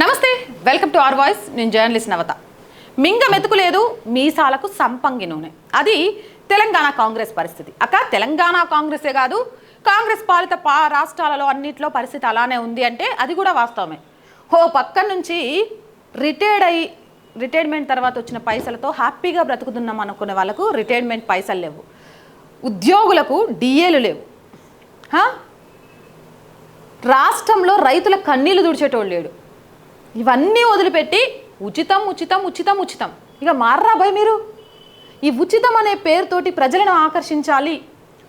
నమస్తే welcome to R voice నేను journalist నవత. మింగ మెతుకులేదు మీసాలకు సంపంగి నూనె. అది తెలంగాణ కాంగ్రెస్ పరిస్థితి. అక్క తెలంగాణ కాంగ్రెసే కాదు కాంగ్రెస్ పాలిత పా రాష్ట్రాలలో అన్నింటిలో పరిస్థితి అలానే ఉంది అంటే అది కూడా వాస్తవమే. ఓ పక్క నుంచి రిటైర్డ్ అయ్యి రిటైర్మెంట్ తర్వాత వచ్చిన పైసలతో హ్యాపీగా బ్రతుకుతున్నాం అనుకునే వాళ్ళకు రిటైర్మెంట్ పైసలు లేవు. ఉద్యోగులకు డిఏలు లేవు. రాష్ట్రంలో రైతుల కన్నీళ్ళు దుడిచేటోళ్ళు లేడు. ఇవన్నీ వదిలిపెట్టి ఉచితం ఉచితం ఉచితం ఉచితం. ఇక మార్రా భయ్ మీరు? ఈ ఉచితం అనే పేరుతోటి ప్రజలను ఆకర్షించాలి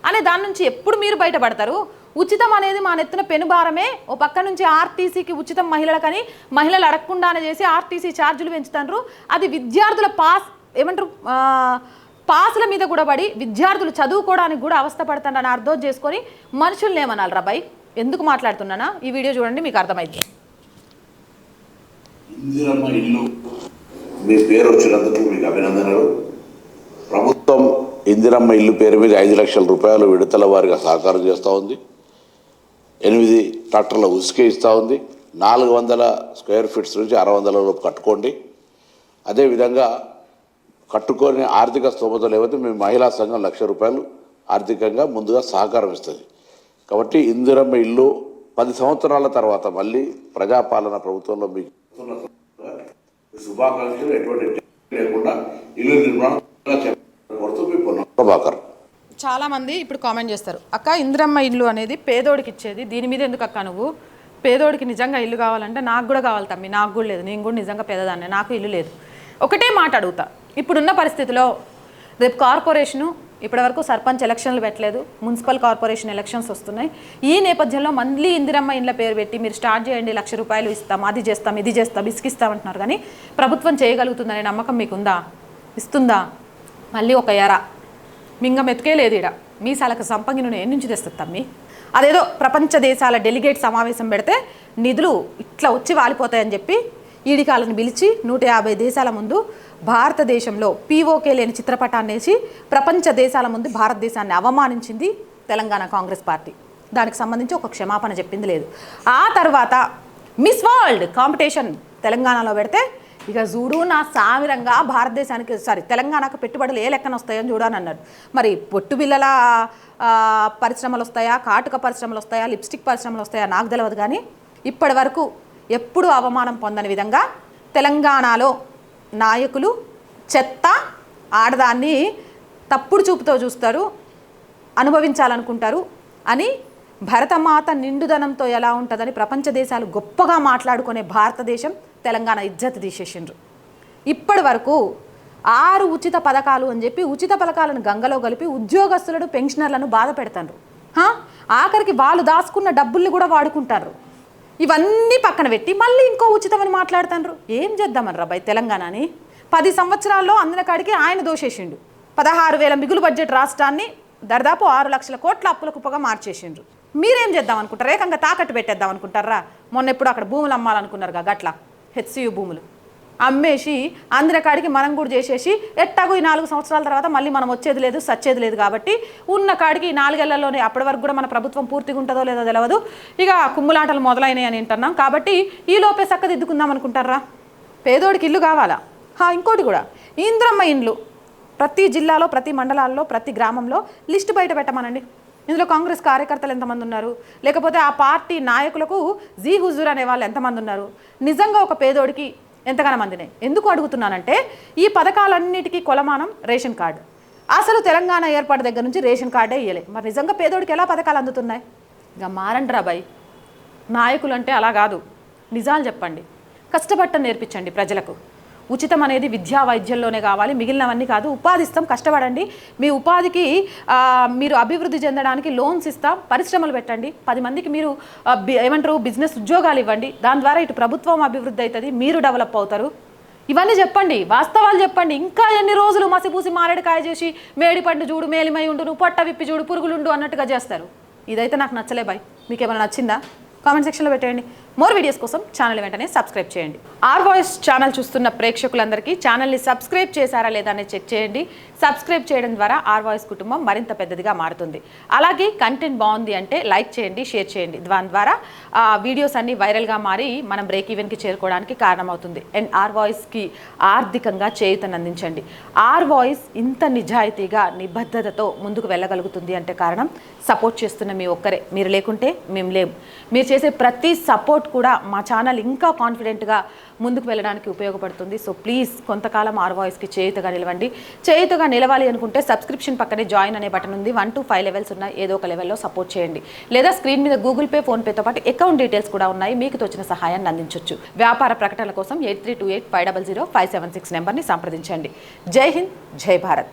అనే దాని నుంచి ఎప్పుడు మీరు బయటపడతారు? ఉచితం అనేది మా నెత్తిన పెనుభారమే ఓ పక్క నుంచి ఆర్టీసీకి ఉచితం మహిళలకని మహిళలు అడగకుండానే చేసి ఆర్టీసీ ఛార్జీలు పెంచుతారు అది విద్యార్థుల పాస్ ఏమంటారు? పాసుల మీద కూడా పడి విద్యార్థులు చదువుకోవడానికి కూడా అవస్థ పడుతుందని అర్థం చేసుకొని మనుషుల్ని ఏమనాలి రాబాయ్ ఎందుకు మాట్లాడుతున్నానా? ఈ వీడియో చూడండి మీకు అర్థమైంది ఇందిరమ్మ ఇల్లు. మీ పేరు వచ్చినందుకు మీకు అభినందనలు. ప్రభుత్వం ఇందిరమ్మ ఇల్లు పేరు మీద ఐదు లక్షల రూపాయలు విడతల వారిగా సహకారం చేస్తూ ఉంది. ఎనిమిది ట్రాక్టర్ల ఉసుకే ఇస్తూ ఉంది. నాలుగు వందల స్క్వేర్ ఫీట్స్ నుంచి అరవై వందల లోపు కట్టుకోండి. అదేవిధంగా కట్టుకొని ఆర్థిక స్తోమత లేకపోతే మీ మహిళా సంఘం లక్ష రూపాయలు ఆర్థికంగా ముందుగా సహకారం ఇస్తుంది. కాబట్టి ఇందిరమ్మ ఇల్లు పది సంవత్సరాల తర్వాత మళ్ళీ ప్రజాపాలన ప్రభుత్వంలో మీకు శుభాకాంక్షలు ఎటువంటి లేకుండా ఇల్లు నిర్మాణం కోరుతూ ప్రభాకర్. చాలా మంది ఇప్పుడు కామెంట్ చేస్తారు అక్క ఇందిరమ్మ ఇల్లు అనేది పేదోడికి ఇచ్చేది దీని మీద ఎందుకు అక్క నువ్వు? పేదోడికి నిజంగా ఇల్లు కావాలంటే నాకు కూడా కావాలి తమ్మి నాకు కూడా లేదు నేను కూడా నిజంగా పేదదాన్ని నాకు ఇల్లు లేదు. ఒకటే మాట అడుగుతా ఇప్పుడున్న పరిస్థితిలో రేపు కార్పొరేషను ఇప్పటివరకు సర్పంచ్ ఎలక్షన్లు పెట్టలేదు మున్సిపల్ కార్పొరేషన్ ఎలక్షన్స్ వస్తున్నాయి. ఈ నేపథ్యంలో మళ్ళీ ఇందిరమ్మ ఇండ్ల పేరు పెట్టి మీరు స్టార్ట్ చేయండి లక్ష రూపాయలు ఇస్తాం అది చేస్తాం ఇది చేస్తాం ఇసుకిస్తాం అంటున్నారు. కానీ ప్రభుత్వం చేయగలుగుతుందనే నమ్మకం మీకుందా? ఇస్తుందా? మళ్ళీ ఒక ఎర. మింగ మెతుకే లేదు ఇడ మీసాలకు సంపంగి నూనె ఎన్నుంచి తెస్తుంది తమ్మి? అదేదో ప్రపంచ దేశాల డెలిగేట్ సమావేశం పెడితే నిధులు ఇట్లా వచ్చి వాలిపోతాయని చెప్పి ఈడికాలను పిలిచి నూట యాభై దేశాల ముందు భారతదేశంలో పీఓకే లేని చిత్రపటాన్ని వేసి ప్రపంచ దేశాల ముందు భారతదేశాన్ని అవమానించింది తెలంగాణ కాంగ్రెస్ పార్టీ. దానికి సంబంధించి ఒక క్షమాపణ చెప్పింది లేదు. ఆ తర్వాత మిస్ వరల్డ్ కాంపిటీషన్ తెలంగాణలో పెడితే ఇక చూడు నా సామిరంగా భారతదేశానికి సారీ తెలంగాణకు పెట్టుబడులు ఏ లెక్కన వస్తాయని చూడని అన్నాడు. మరి పొట్టు బిల్లల పరిశ్రమలు వస్తాయా? కాటుక పరిశ్రమలు వస్తాయా? లిప్స్టిక్ పరిశ్రమలు వస్తాయా? నాకు తెలియదు కానీ ఇప్పటి వరకు ఎప్పుడూ అవమానం పొందని విధంగా తెలంగాణలో నాయకులు చెత్త ఆడదాన్ని తప్పుడు చూపుతో చూస్తారు అనుభవించాలనుకుంటారు అని భరతమాత నిండుదనంతో ఎలా ఉంటుందని ప్రపంచ దేశాలు గొప్పగా మాట్లాడుకునే భారతదేశం తెలంగాణ ఇజ్జత్ తీసేసిండ్రు. ఇప్పటి వరకు ఆరు ఉచిత పథకాలు అని చెప్పి ఉచిత పథకాలను గంగలో కలిపి ఉద్యోగస్తులను పెన్షనర్లను బాధ పెడతారు ఆఖరికి వాళ్ళు దాచుకున్న డబ్బుల్ని కూడా వాడుకుంటారు ఇవన్నీ పక్కన పెట్టి మళ్ళీ ఇంకో ఉచితమని మాట్లాడుతాండ్రు ఏం చేద్దామని రాబాయ్ తెలంగాణని? పది సంవత్సరాల్లో అందిన కాడికి ఆయన దోషేసిండు. పదహారు వేల మిగులు బడ్జెట్ రాష్ట్రాన్ని దర్దాపు ఆరు లక్షల కోట్ల అప్పుల కుప్పగా మార్చేసిండ్రు. మీరేం చేద్దాం అనుకుంటారు ఏకంగా తాకట్టు పెట్టేద్దాం అనుకుంటారా మొన్న ఎప్పుడు అక్కడ భూములు అమ్మాలనుకున్నారు గట్ల. హెచ్సియు భూములు. అమ్మేసి అందరి కాడికి మనం కూడా చేసేసి ఎట్టాగో ఈ నాలుగు సంవత్సరాల తర్వాత మళ్ళీ మనం వచ్చేది లేదు సచ్చేది లేదు కాబట్టి ఉన్న కాడికి ఈ నాలుగేళ్ళలోనే అప్పటి వరకు కూడా మన ప్రభుత్వం పూర్తిగా ఉంటుందో లేదో తెలియదు ఇక కుమ్ములాటలు మొదలైనవి అని వింటున్నాం కాబట్టి ఈ లోపే చక్కదిద్దుకుందాం అనుకుంటారా? పేదోడికి ఇల్లు కావాలా? హా, ఇంకోటి కూడా. ఇంద్రమ్మ ఇండ్లు ప్రతి జిల్లాలో ప్రతి మండలాల్లో ప్రతి గ్రామంలో లిస్టు బయట పెట్టమనండి. ఇందులో కాంగ్రెస్ కార్యకర్తలు ఎంతమంది ఉన్నారు? లేకపోతే ఆ పార్టీ నాయకులకు జీ హుజూర్ అనే వాళ్ళు ఎంతమంది ఉన్నారు? నిజంగా ఒక పేదోడికి ఎంతగానో మందినే ఎందుకు అడుగుతున్నానంటే ఈ పథకాలన్నిటికీ కొలమానం రేషన్ కార్డు. అసలు తెలంగాణ ఏర్పాటు దగ్గర నుంచి రేషన్ కార్డే ఇయ్యలే. మరి నిజంగా పేదోడికి ఎలా పథకాలు అందుతున్నాయి? ఇక మారండి రాబాయ్ నాయకులు అంటే అలా కాదు. నిజాలు చెప్పండి. కష్టపడటం నేర్పించండి ప్రజలకు. ఉచితం అనేది విద్యా వైద్యంలోనే కావాలి మిగిలినవన్నీ కాదు. ఉపాధి ఇస్తాం కష్టపడండి. మీ ఉపాధికి మీరు అభివృద్ధి చెందడానికి లోన్స్ ఇస్తాం. పరిశ్రమలు పెట్టండి. పది మందికి మీరు ఏమంటారు బిజినెస్ ఉద్యోగాలు ఇవ్వండి. దాని ద్వారా ఇటు ప్రభుత్వం అభివృద్ధి అవుతుంది మీరు డెవలప్ అవుతారు. ఇవన్నీ చెప్పండి. వాస్తవాలు చెప్పండి. ఇంకా ఎన్ని రోజులు మసిపూసి మారేడుకాయ చేసి మేడి పండు చూడు మేలిమై ఉండు నువ్వు పొట్ట విప్పి చూడు పురుగులుండు అన్నట్టుగా చేస్తారు. ఇదైతే నాకు నచ్చలే బాయ్. మీకు ఏమైనా నచ్చిందా? కామెంట్ సెక్షన్లో పెట్టేయండి. మోర్ వీడియోస్ కోసం ఛానల్ వెంటనే సబ్స్క్రైబ్ చేయండి. ఆర్ వాయిస్ ఛానల్ చూస్తున్న ప్రేక్షకులందరికీ ఛానల్ని సబ్స్క్రైబ్ చేశారా లేదా అనేది చెక్ చేయండి. సబ్స్క్రైబ్ చేయడం ద్వారా ఆర్ వాయిస్ కుటుంబం మరింత పెద్దదిగా మారుతుంది. అలాగే కంటెంట్ బాగుంది అంటే లైక్ చేయండి షేర్ చేయండి. దాని ద్వారా ఆ వీడియోస్ అన్ని వైరల్గా మారి మనం బ్రేక్ ఈవెన్కి చేరుకోవడానికి కారణమవుతుంది. అండ్ ఆర్ వాయిస్కి ఆర్థికంగా చేయూతను అందించండి ఆర్ వాయిస్ ఇంత నిజాయితీగా నిబద్ధతతో ముందుకు వెళ్ళగలుగుతుంది అంటే కారణం సపోర్ట్ చేస్తున్న మీ ఒక్కరే. మీరు లేకుంటే మేము లేము మీరు చేసే ప్రతి సపోర్ట్ కూడా మా ఛానల్ ఇంకా కాన్ఫిడెంట్గా ముందుకు వెళ్ళడానికి ఉపయోగపడుతుంది. సో ప్లీజ్ కొంతకాలం ఆర్ వాయిస్కి చేయుతగా నిలవండి. చేయుతగా నిలవాలి అనుకుంటే సబ్స్క్రిప్షన్ పక్కనే జాయిన్ అనే బటన్ ఉంది. వన్ టు ఫైవ్ లెవెల్స్ ఉన్నాయి. ఏదో ఒక లెవెల్లో సపోర్ట్ చేయండి. లేదా స్క్రీన్ మీద గూగుల్ పే ఫోన్పేతో పాటు అకౌంట్ డీటెయిల్స్ కూడా ఉన్నాయి. మీకు తోచిన సహాయాన్ని అందించవచ్చు వ్యాపార ప్రకటనల కోసం eight three two eight five double zero five seven six నెంబర్ని సంప్రదించండి. జై హింద్ జై భారత్.